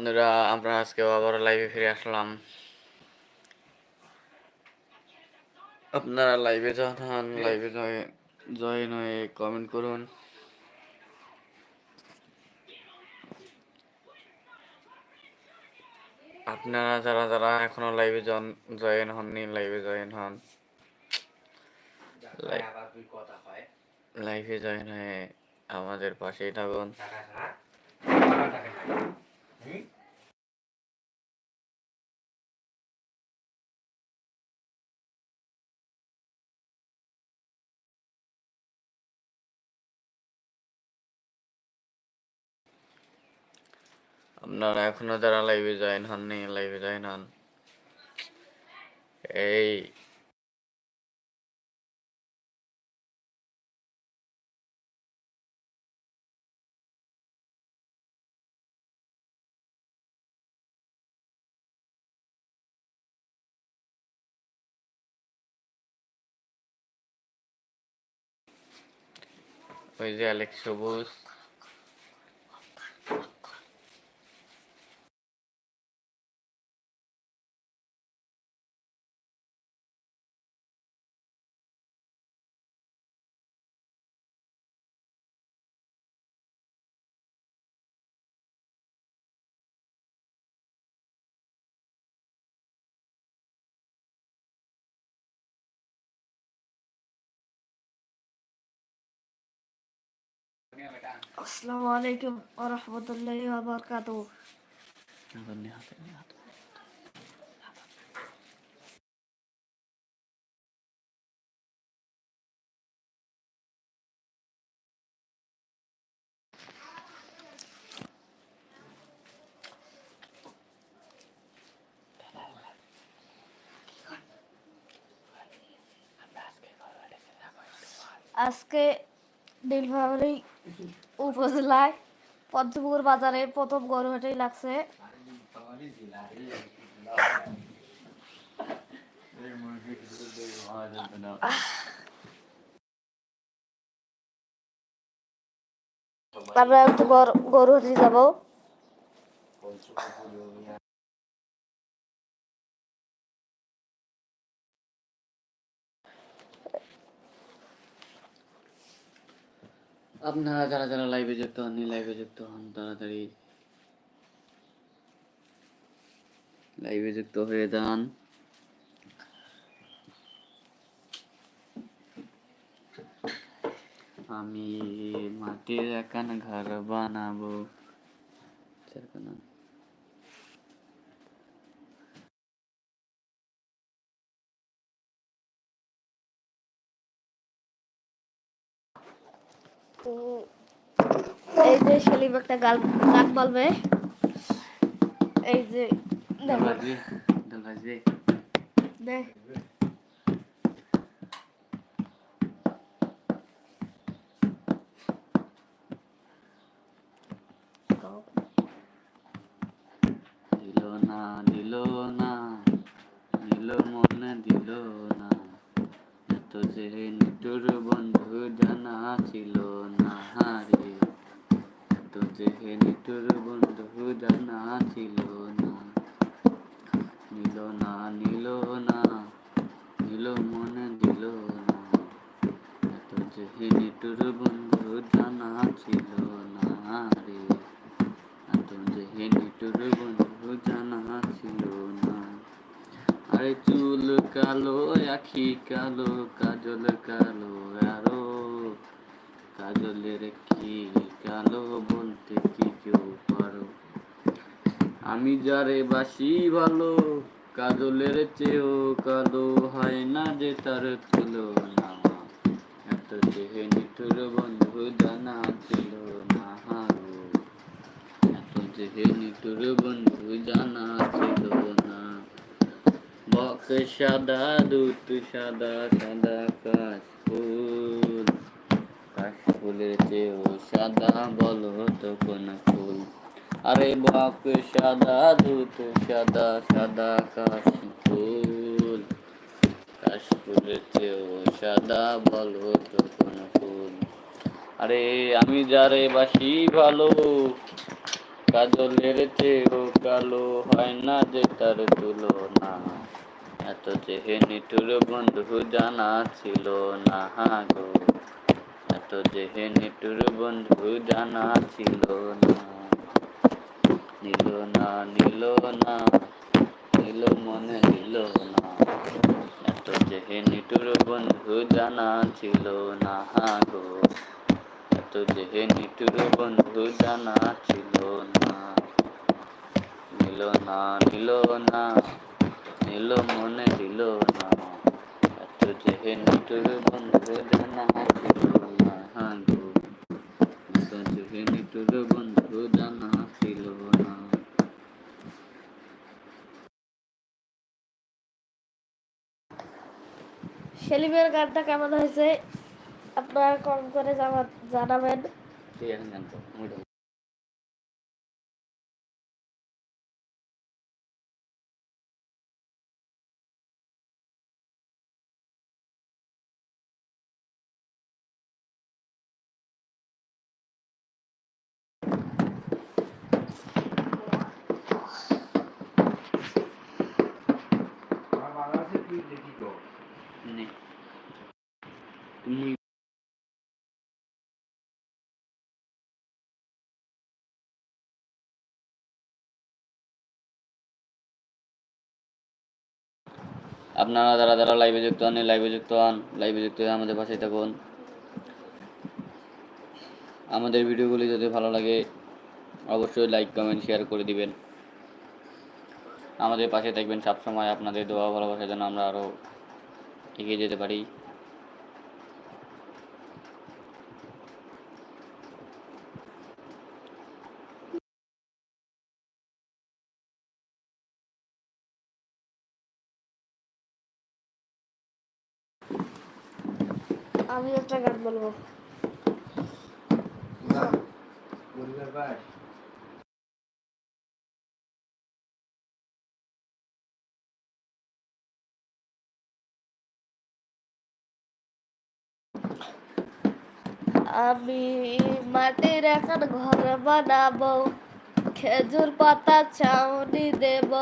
বন্ধুরা আমরা আজকে আবার লাইভে ফিরে আসলাম। আপনারা লাইভে যখন লাইভে জয়েন হয়ে কমেন্ট করুন। আপনারা যারা যারা এখনও লাইভে জয়েন হননি লাইভে জয়েন হন। লাইভে জয়েন হয়ে। আমাদের পাশেই থাকুন। আপনারা এখনও যারা লাইভে জয়েন হননি লাইভে জয়েন হন। এই ওই যে অ্যালেক্স সবুজ। আসসালামু আলাইকুম ওয়া রাহমাতুল্লাহি ওয়া বারাকাতুহু। আজকে নীলফামারী উপজেলায় পদ্মপুকুর বাজারে প্রথম গরুহাটেই লাগছে। আমরা একটু গর- গরু হাটে যাব। আপনারা যারা যারা লাইভে যুক্ত হননি লাইভে যুক্ত হন, তাড়াতাড়ি লাইভে যুক্ত হয়ে যান। আমি মাটির একান ঘর বানাবো। চারখানা এই যে সেলিম একটা গাল গান বলবে। এই যে কালো, কাজল কালো আরও। কাজলের কি কালো বলতে কি কেউ পারো? আমি যারে বাসি ভালো, কাজলের চেয়েও কালো হয় না যে তার তুলনা। এত চেহে নিঠুর বন্ধু জানা ছিল না হারো। এত চেহে নিঠুর বন্ধু জানা ছিল না সাদা দুধ সাদা সাদা কাশ ফুল কাশ ফুলের চেয়েও সাদা বলো তো কোন ফুল আরে বক সাদা দুধ সাদা সাদা কাশ ফুল কাশ ফুলের চেয়েও সাদা বলো তো কোন ফুল আরে আমি যারে বাসি ভালো কাজলের চেয়েও কালো হয় না যে তার তুলনা এত চেহে নিটুর বন্ধু জানা ছিল না গো। এত চেহে নিটুর বন্ধু জানা ছিল না। নিল না নিল না, নিল মনে নিল না। এত চেহে নিটুর বন্ধু জানা ছিল না গো। এত চেহে নিটুর বন্ধু জানা ছিল না। নিল না নিল না। নিল মনে দিল না। এত চেহে নিটুর বন্ধু জানা ছিল না গো। এত চেহে নিটুর বন্ধু জানা ছিল না সেলিমের গানটা কেমন হয়েছে? আপনারা কম করে জানাবেন। আপনারা যারা যারা লাইভে যুক্ত হন লাইভে যুক্ত হন লাইভে যুক্ত হয়ে আমাদের পাশে থাকুন। আমাদের ভিডিওগুলি যদি ভালো লাগে, অবশ্যই লাইক কমেন্ট শেয়ার করে দিবেন। আমাদের পাশে থাকবেন সবসময়। আপনাদের দোয়া ভালোবাসার জন্য আমরা আরও এগিয়ে যেতে পারি। আমি একটা গান বলব। আমি মাটির এখন ঘর বানাবো, খেজুর পাতা ছাউনি দেব,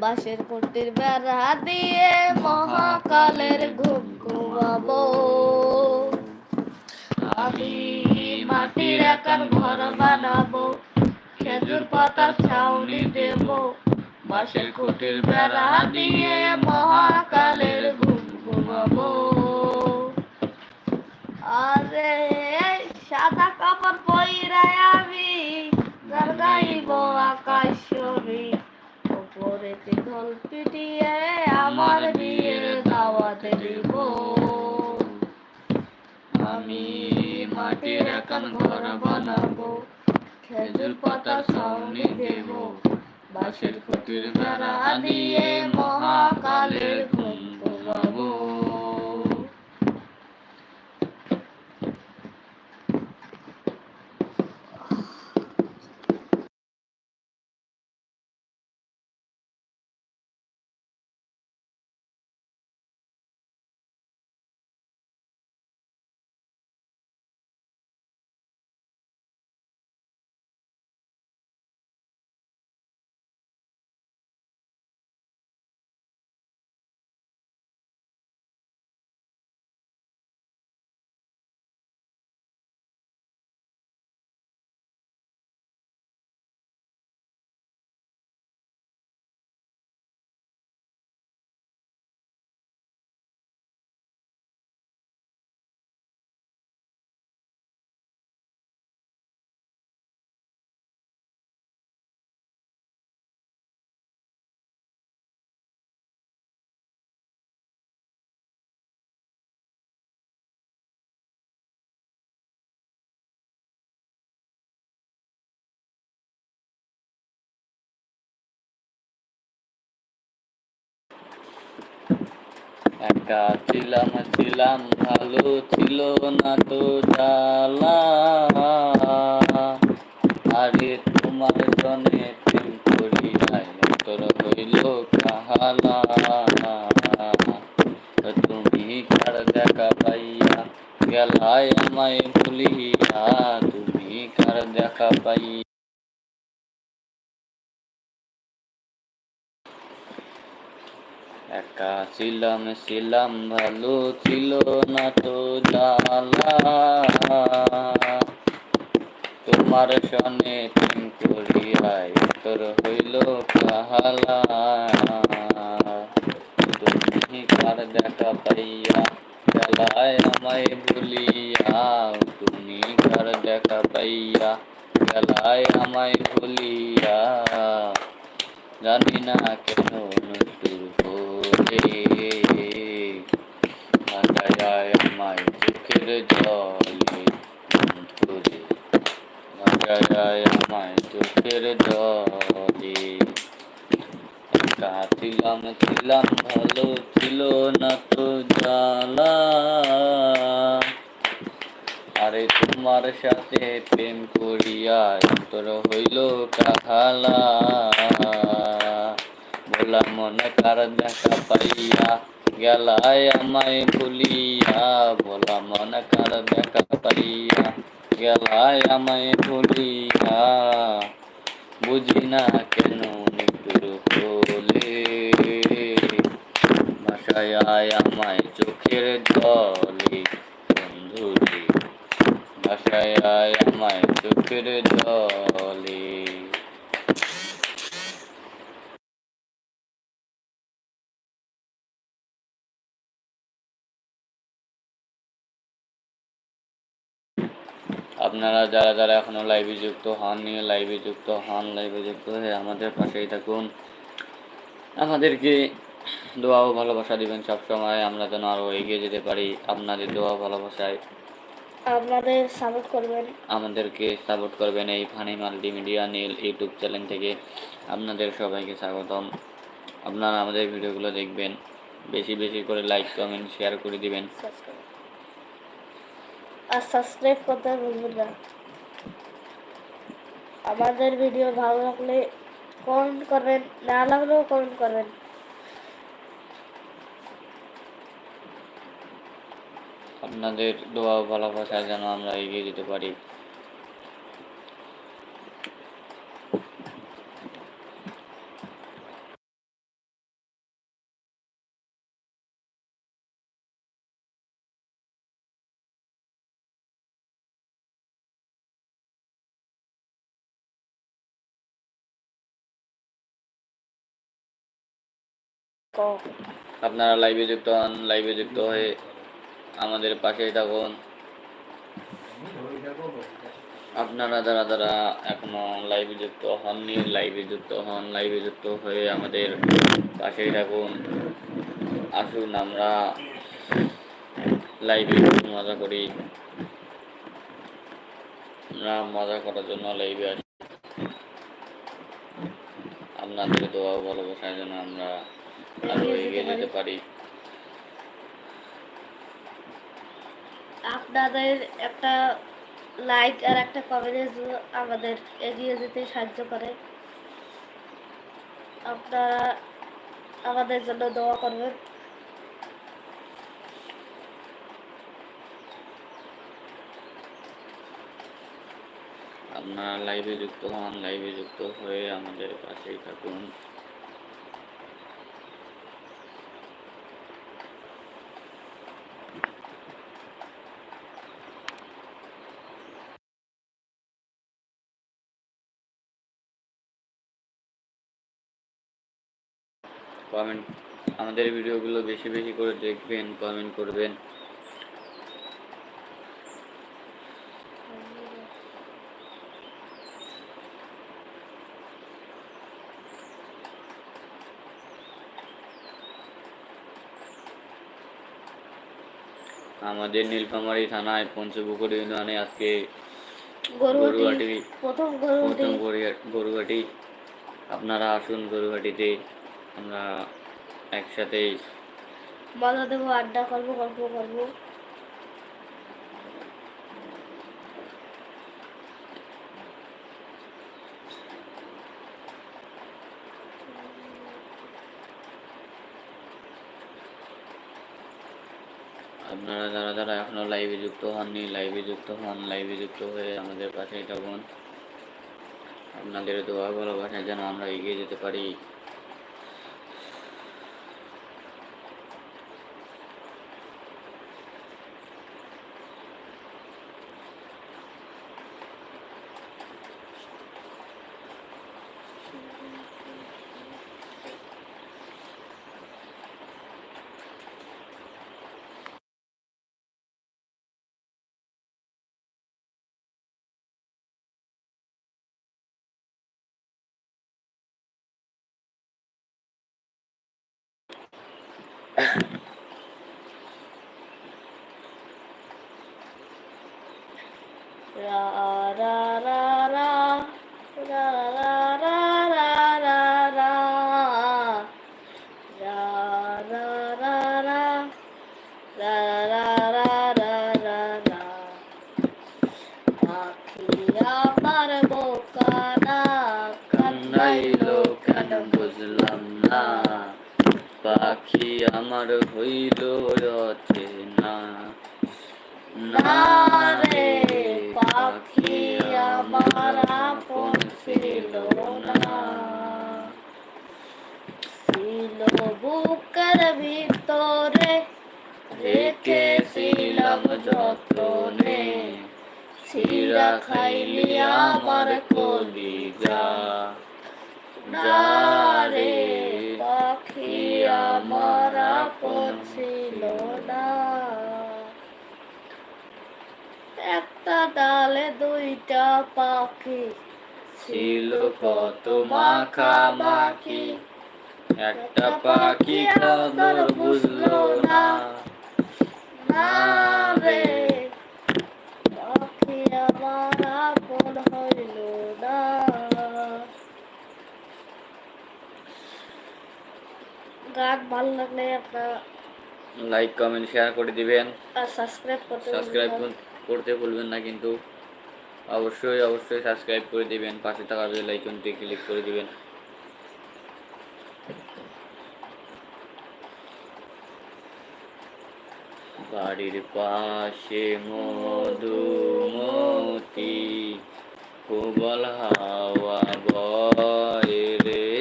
বাঁশের কুটির বেড়া দিয়ে মহাকালের ঘুম ঘুমাবো। আমি মাটির এখন ঘর বানাবো, খেজুর পাতার ছাউনি দেব, বাঁশের কুটির বেড়া দিয়ে মহাকালের ঘুম ঘুমাবো। আরে সাদা কাপড় পইরাই আমি গাইব আকাশরে উপরেতে ঢোল পিটিয়ে আমার বিয়ের দাওয়াত দিব। আমি মাটির এখন ঘর বানাবো খেজুর পাতার ছাউনি দেব বাঁশের খুঁটির বেড়া দিয়ে মহাকালের ঘুম ঘুমাবো একা ছিলাম ছিলাম, ভালো ছিল না তো জ্বালা। আরে তোমার জনে প্রেম করি নাই তোর হইল কাহালা। তুমি কার দেখা পাইয়া গেলায় আমায় ভুলিয়া, তুমি কার দেখা পাইয়া একা ছিলাম ছিলাম, ভালো ছিল না তো জালা তোমার সনে প্রেম করিয়াই তোর হইল কাহালা তুমি কার দেখা পাইয়া গেলায় আমায় ভুলিয়া? তুমি কার দেখা পাইয়া গেলায় আমায় ভুলিয়া? জানি না কেন আমায় চোখের চোখের ছিলাম ছিলাম ভালো ছিল না তো জ্বালা আরে তোমার সাথে প্রেম করিয়া তোর হইল কাহালা। বলা মনে কার দেখা পাইয়া গেলায় আমায় ভুলিয়া। বলা মনে কার দেখা পাইয়া গেলায় আমায় ভুলিয়া। বুঝি না কেন নিটুর ভাষায় আমায় চোখের জলে, বন্ধুরে। ভাষায় আমায় চোখের জলে। আপনারা যারা যারা এখনও লাইভে যুক্ত হননি লাইভে যুক্ত হন লাইভে যুক্ত হয়ে আমাদের পাশেই থাকুন। আমাদেরকে দোয়া ও ভালোবাসা দিবেন সবসময়। আমরা যেন আরও এগিয়ে যেতে পারি আপনাদের দোয়া ভালোবাসায়। আপনাদের সাপোর্ট করবেন। আমাদেরকে সাপোর্ট করবেন এই funny multimedia Neel YouTube channel থেকে। আপনাদের সবাইকে স্বাগতম। আপনারা আমাদের ভিডিওগুলো দেখবেন। বেশি বেশি করে লাইক কমেন্ট শেয়ার করে দিবেন। সাবস্ক্রাইব আর সাবস্ক্রাইব করতে ভুলবেন না। আমাদের ভিডিও ভালো লাগলে কমেন্ট করবেন, না লাগলেও কমেন্ট করবেন। আপনাদের দোয়া ভালোবাসা যেন আমরা এগিয়ে যেতে পারি। আপনারা লাইভে যুক্ত হন লাইভে যুক্ত হয়ে আমাদের পাশেই থাকুন। আপনারা যারা যারা এখনও লাইভে যুক্ত হননি লাইভে যুক্ত হন লাইভে যুক্ত হয়ে আমাদের পাশেই থাকুন। আসুন আমরা লাইভে মজা করি। আমরা মজা করার জন্য লাইভে আসি। আপনাদের দোয়া ভালোবাসার জন্য আমরা আরও এগিয়ে যেতে পারি। আপনাদের একটা লাইক আর একটা কমেন্ট আমাদের এগিয়ে যেতে সাহায্য করে। আপনারা আমাদের জন্য দোয়া করবেন। আপনারা লাইভে যুক্ত হন লাইভে যুক্ত হয়ে আমাদের পাশেই থাকুন। কমেন্ট আমাদের ভিডিওগুলো বেশি বেশি করে দেখবেন কমেন্ট করবেন। আমাদের নীলফামারী থানায় পঞ্চপুকুর ইউনিয়নে আজকে গরুহাটি প্রথম গরুহাটি আপনারা আসুন গরুহাটিতে আমরা একসাথে মজা দেবো আড্ডা করব গল্প করব। আপনারা যারা যারা এখনও লাইভে যুক্ত হননি লাইভে যুক্ত হন লাইভে যুক্ত হয়ে আমাদের পাশেই থাকুন। আপনাদের দোয়া ভালোবাসা যেন আমরা এগিয়ে যেতে পারি। ra ra পাখি আমার হইল না। না রে পাখি আমার আপন ছিল না। ছিল বুকের ভিতরে খাইলি আমার কলিজা। পাখি আমার আপন ছিল না। একটা ডালে দুইটা পাখি ছিল, কত মাখামাখি একটা পাখি কদর বুঝলো না। না রে, পাখি আমার আপন হইল না। গান ভালো লাগলে আপনারা লাইক কমেন্ট শেয়ার করে দিবেন। আর সাবস্ক্রাইব করতে সাবস্ক্রাইব করতে ভুলবেন না কিন্তু। অবশ্যই অবশ্যই সাবস্ক্রাইব করে দিবেন। পাশে থাকা বেল আইকনটি ক্লিক করে দিবেন। বাড়ির পাশে মধুমতি প্রবল হাওয়া বয় রে।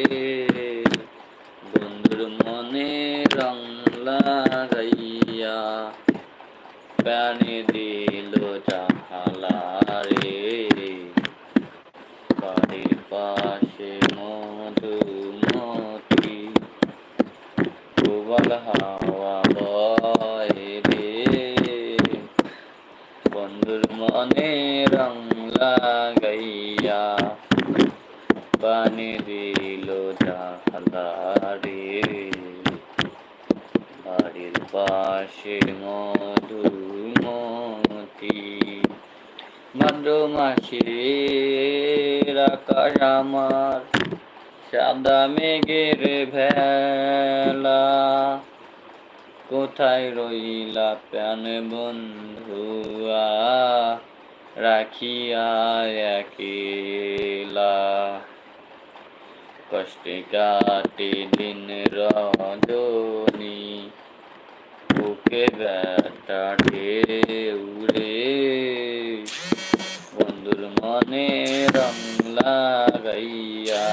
মনে রং লাগাইয়া প্রাণে দিল জাহালা রে। বাড়ির পাশে মধুমতি, প্রবল হাওয়া বয় রে। বন্ধুর মনে রং লাগাইয়া পানি দিল জাহালা রে। পাশে মধুমতি ভাদ্র মাসের আকাশ আমার, সাদা মেঘের ভেলা। কোথায় রইলা প্রাণ বন্ধুয়া রাখিয়া একেলা। কষ্টে কাটে দিন রজনী। বুকে ব্যথা উড়ে বন্ধুর মনে রং লাগাইয়া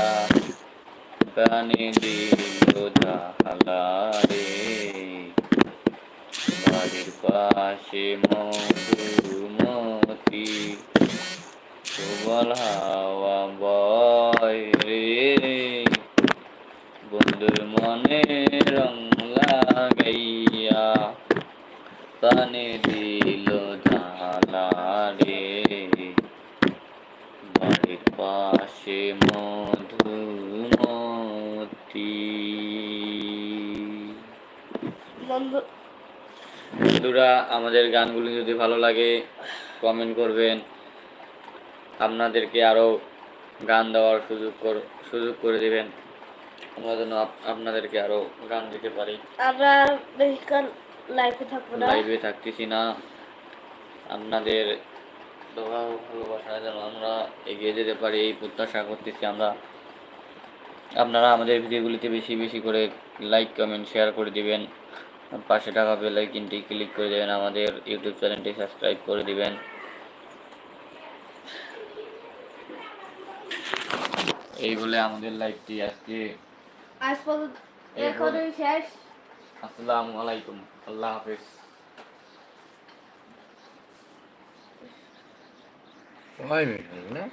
প্রাণে দিল বাড়ির পাশে মধুমতি সুবল হাওয়া বয় রে। বন্ধুর মনে রং দিল রে বাড়ির পাশে মধুমতি বন্ধুরা আমাদের গানগুলি যদি ভালো লাগে কমেন্ট করবেন। আপনাদেরকে আরও গান দেওয়ার সুযোগ কর সুযোগ করে দেবেন। আমরা যেন আপ- আপনাদেরকে আরও গান দিতে পারি। আমরা বেশিক্ষণ লাইফে থাকব না। লাইভে থাকতেছি না। আপনাদের দোয়া ও ভালোবাসা যেন আমরা এগিয়ে যেতে পারি এই প্রত্যাশা করতেছি আমরা। আপনারা আমাদের ভিডিওগুলিতে বেশি বেশি করে লাইক কমেন্ট শেয়ার করে দিবেন। পাশে টাকা বেল আইকনটি ক্লিক করে দেবেন আমাদের ইউটিউব চ্যানেলটি সাবস্ক্রাইব করে দিবেন। এই বলে আমাদের লাইভটি আজকে আজ পর্যন্ত এখনই শেষ। আসসালামু আলাইকুম। আল্লাহ হাফেজ। ছয় মিনিট না?